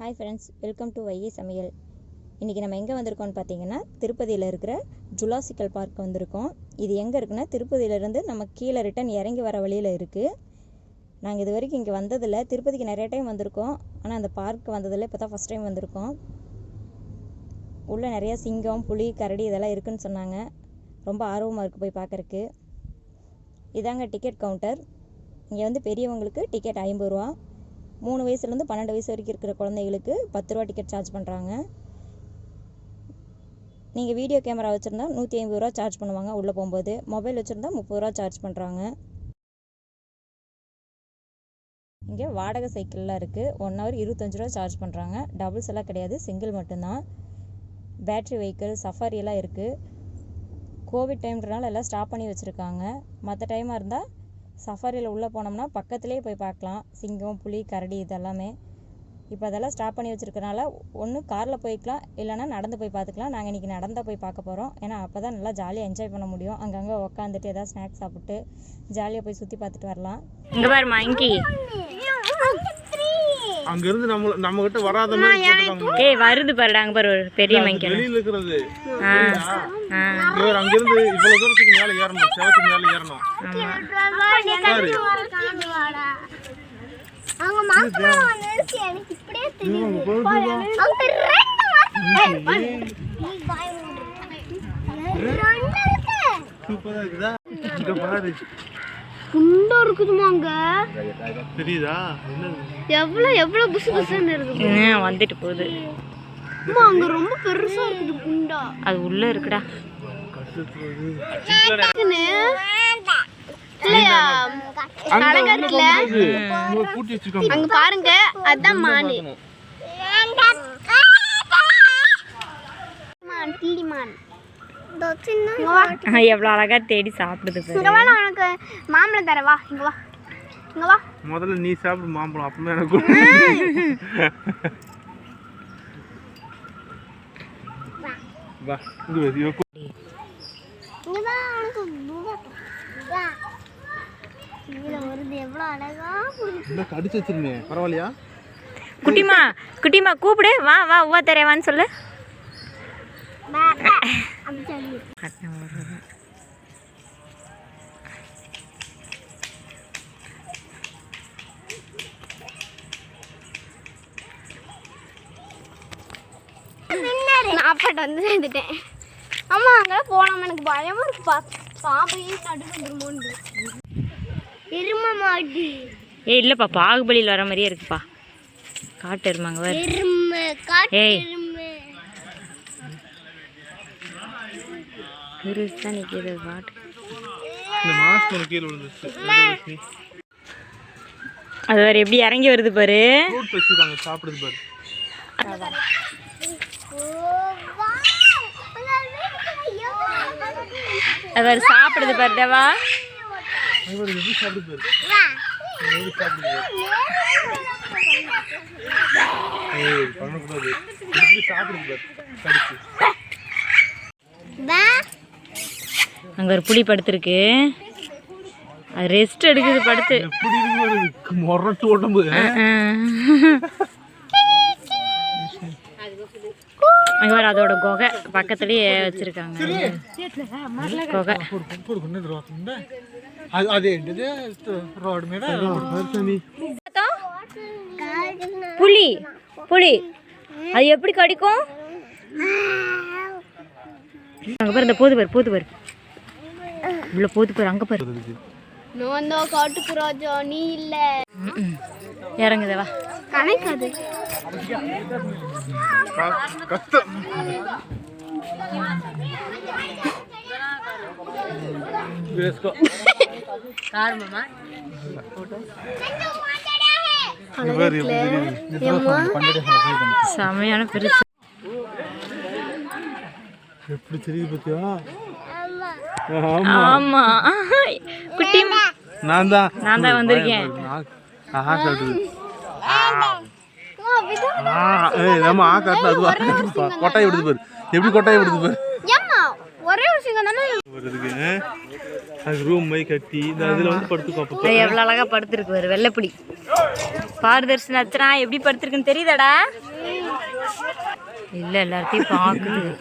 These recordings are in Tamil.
Hi friends welcome to Vaigai Samayal இன்றைக்கி நம்ம எங்கே வந்திருக்கோம்னு பார்த்தீங்கன்னா திருப்பதியில் இருக்கிற ஜுலாசிக்கல் பார்க் வந்திருக்கோம். இது எங்கே இருக்குன்னா திருப்பதியிலேருந்து நம்ம கீழே ரிட்டன் இறங்கி வர வழியில் இருக்குது நாங்கள் இது வரைக்கும் இங்கே வந்ததில்லை. திருப்பதிக்கு நிறைய டைம் வந்திருக்கோம். ஆனால் அந்த பார்க் வந்ததில்லை. இப்போ தான் ஃபஸ்ட் டைம் வந்திருக்கோம். உள்ளே நிறைய சிங்கம் புலி கரடி இதெல்லாம் இருக்குன்னு சொன்னாங்க. ரொம்ப ஆர்வமாக இருக்குது போய் பார்க்குறக்கு இதாங்க டிக்கெட் கவுண்டர் இங்கே வந்து பெரியவங்களுக்கு டிக்கெட் ஐம்பது ரூபா. மூணு வயசுலேருந்து பன்னெண்டு வயசு வரைக்கும் இருக்கிற குழந்தைகளுக்கு பத்து ரூபா டிக்கெட் சார்ஜ் பண்ணுறாங்க நீங்கள் வீடியோ கேமரா வச்சுருந்தா நூற்றி ஐம்பது ரூபா சார்ஜ் பண்ணுவாங்க உள்ளே போகும்போது. மொபைல் வச்சுருந்தா முப்பது ரூபா சார்ஜ் பண்ணுறாங்க இங்கே வாடகை சைக்கிள்லாம் இருக்குது ஒன் ஹவர் இருபத்தஞ்சு ரூபா சார்ஜ் பண்ணுறாங்க டபுள்ஸ் எல்லாம் கிடையாது. சிங்கிள் மட்டும்தான். பேட்ரி வெஹிக்கிள் சஃபாரி எல்லாம் இருக்குது கோவிட் டைம்ன்றனால எல்லாம் ஸ்டாப் பண்ணி வச்சுருக்காங்க. மற்ற டைமாக இருந்தால் சஃபாரியில் உள்ளே போனோம்னா பக்கத்துலேயே போய் பார்க்கலாம். சிங்கம் புலி கரடி இதெல்லாமே. இப்போ அதெல்லாம் ஸ்டாப் பண்ணி வச்சுருக்கனால ஒன்று காரில் போய்க்கலாம் இல்லைன்னா நடந்து போய் பார்த்துக்கலாம். நாங்கள் இன்றைக்கி நடந்தால் போய் பார்க்க போகிறோம் ஏன்னா அப்போ தான் நல்லா ஜாலியாக என்ஜாய் பண்ண முடியும். அங்கங்கே உக்காந்துட்டு ஏதாவது ஸ்நாக்ஸ் சாப்பிட்டு ஜாலியாக போய் சுற்றி பார்த்துட்டு வரலாம். இங்கே பாருமா இங்கி அங்க இருந்து நம்ம நம்ம கிட்ட வராத மாதிரி. ஏய் வருது பாருடா அங்க பாரு ஒரு பெரிய மங்கி வெளியில ஆ இவர் அங்க இருந்து இவ்வளவு தூரத்துக்கு மேல ஏறணும் செவத்துக்கு மேல ஏறணும். பாரு. அவங்க வந்துருச்சு எனக்கு இப்படியே தெரியும் அவங்க ரெண்டு மாசம் நீ பாய் மூடு. ரெண்டு இருக்கு. சூப்பரா இருக்குதா? இங்க பாரு. குண்டா இருக்குதுமா அங்க. தெரியுதா? என்னது எவ்வளவு எவ்வளவு புசு புசுன்னு இருக்கு ம், வந்துட்டு போகுது? அம்மா அங்க ரொம்ப பெருசா இருக்குது குண்டா. அது உள்ள இருக்குடா. இல்லையா? அங்க பாருங்க அதான் மானு. மான் கிளி மான் இங்க வா. ஆ, எவ்வளவு அழகா தேடி சாப்பிடுது உனக்கு மாம்பழம் தரேன். வா இங்க வா. இங்க வா. முதல்ல நீ சாப்பிடு மாம்பழம் அப்பமே எனக்கு. வா இங்க கடிச்சு வச்சிருந்தேன் பரவாயில்லையா? குட்டிமா குட்டிமா கூப்பிடு. வா வா உவா தரேவான்னு சொல்லு. சொல்லி நான் அப்பாட்ட வந்து சேர்ந்துட்டேன். அம்மா அங்கே போனாம எனக்கு பயமா இருக்கு. பா பாம்பையே நடுவு வந்துருமோன்னு. எரும மாடு. ஏய் இல்லப்பா. பாகுபலியில் வர மாதிரியே இருக்குப்பா. காட்டு எருமாங்க ஏய். எருமை பெருசா நிற்கிது விழுந்துச்சு அது வேறு எப்படி இறங்கி வருது பாரு. சாப்பிடுது பாரு. அது வேறு சாப்பிடுது பாரு தேவா சாப்பிடுது பாரு எப்படி சாப்பிடுது பாரு ஏய் பண்ணக்கூடாது எப்படி சாப்பிடுது பாரு கடிச்சு அங்கே ஒரு புளி படுத்துருக்கு. அது ரெஸ்ட் எடுக்குது படுத்து. முரட்டு உடம்பு அங்கே அதோட குகை பக்கத்துலேயே வச்சுருக்காங்க. குகை. புளி புளி அது எப்படி கடிக்கும்? அங்கே பேர் இந்த போது பேர் போது பேர். இவ்வளோ போது போய் அங்கே பாரு. நான் காட்டுக்கு ராஜா நீ இல்லை. இறங்குதவா கணக்காது. கஷ்டம் செமையான பெருசு. எப்படி தெரியுது பார்த்தியா ஆமா. குட்டி நான் தான். நான் தான் வந்திருக்கேன். ஆஹா சொல்றது நம்ம கொட்டாய் விடுது பாரு. எப்படி கொட்டாய் விடுது பாரு? ஒரே கட்டி அதில் வந்து படுத்துக்கோ எவ்வளோ அழகாக படுத்துருக்கு ஒரு பாரதர்ஷன் அச்சனா எப்படி படுத்துருக்குன்னு தெரியுதாடா? இல்லை எல்லாத்தையும் பார்க்குது.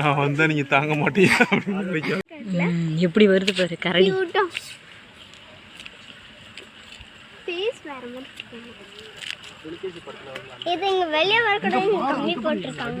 நான் வந்தால் நீங்கள் தாங்க மாட்டீங்க அப்படின்னு நினைக்கிறேன் எப்படி வருது பாரு கரடி. இது இங்க வெளியே வரக்கூடாது கம்மி போட்டிருக்காங்க.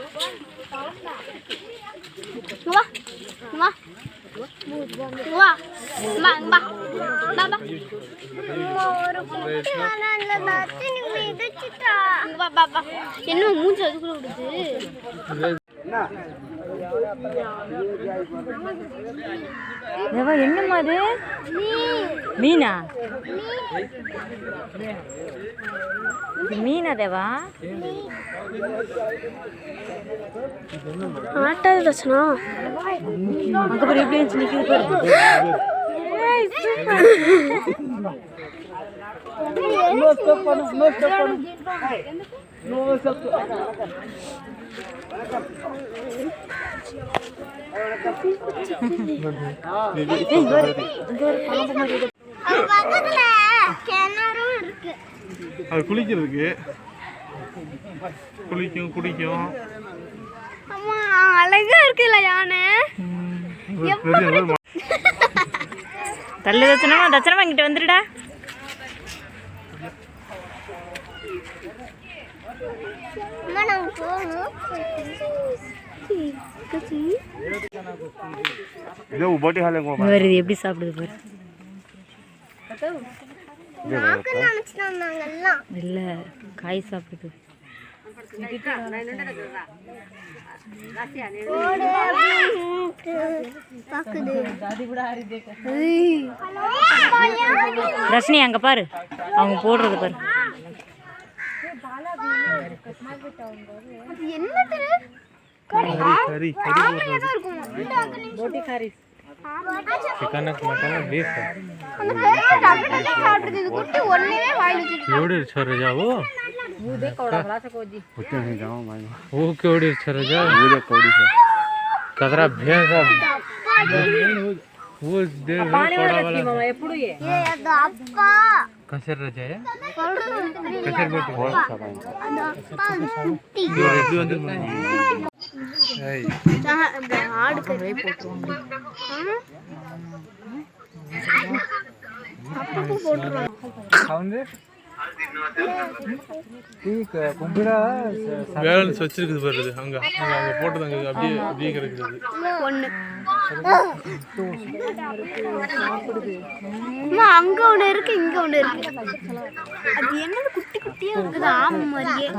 வா வா வா. வா வா வா வா ஒரு குட்டியான அந்த நத்தினி மிதிச்சிட்டா வா வா வா என்ன? மூஞ்சி அதுக்குள்ள விடுது தேவா என்னம்மா அது மீனா இது மீனா தேவா ஆட்டாது ரச்சனா அங்கே பாரு எப்படி இருந்துச்சு நிற்கிது பாரு அது குளிக்கிறதுக்கு. குளிக்கும் குடிக்கும். அம்மா அழகா இருக்குல்ல யானை? தள்ளு தச்சனமா தச்சனமா இங்கிட்ட வந்துடுடா அம்மா நாங்க போகணும் இதோ போட்டி ஹாலே இங்க வருது எப்படி சாப்பிடுது பாரு. இல்லை காய் சாப்பிடுது. தர்ஷினி அங்கே பாரு. அவங்க போடுறது பாரு. அது என்ன தெரு கறி கறி ஆமா ஏதோ இருக்கும் இந்த அங்க நிமிஷம் போட்டி கறி ಚಿಕನ್ ಮಟನ್ ಬೀಫ್ ಓಡಿರ್ಸೋ ರಜಾವು ಹೂಕ್ಕೆ ಓಡಿರ್ಸೋ ರಜಾ ಹೂದಕ್ಕೆ ಓಡಿಸ ಕದ್ರ ಭೇದ ಹೂ ದೇವ್ರು ಕೊಡವಲ್ಲ ಎಪ್ಪಡು કસર રજાય કસર બોટુ બોલ રેડિયો અંદર મને હે હાડ કરે પોટુ ಅಪ್ಪು போட்றோம் சவுண்ட் டீக் கும்பிடா வேலன்ஸ் வச்சிருக்குது பாருது அங்க. அங்க போட்டது அங்க அப்படியே அப்படியே கிடக்குது. ஒன்னு அங்க ஒண்ணு இருக்கு இங்க ஒண்ணு இருக்கு. அது என்னது? குட்டி குட்டியா இருக்குது. ஆமை மாதிரியே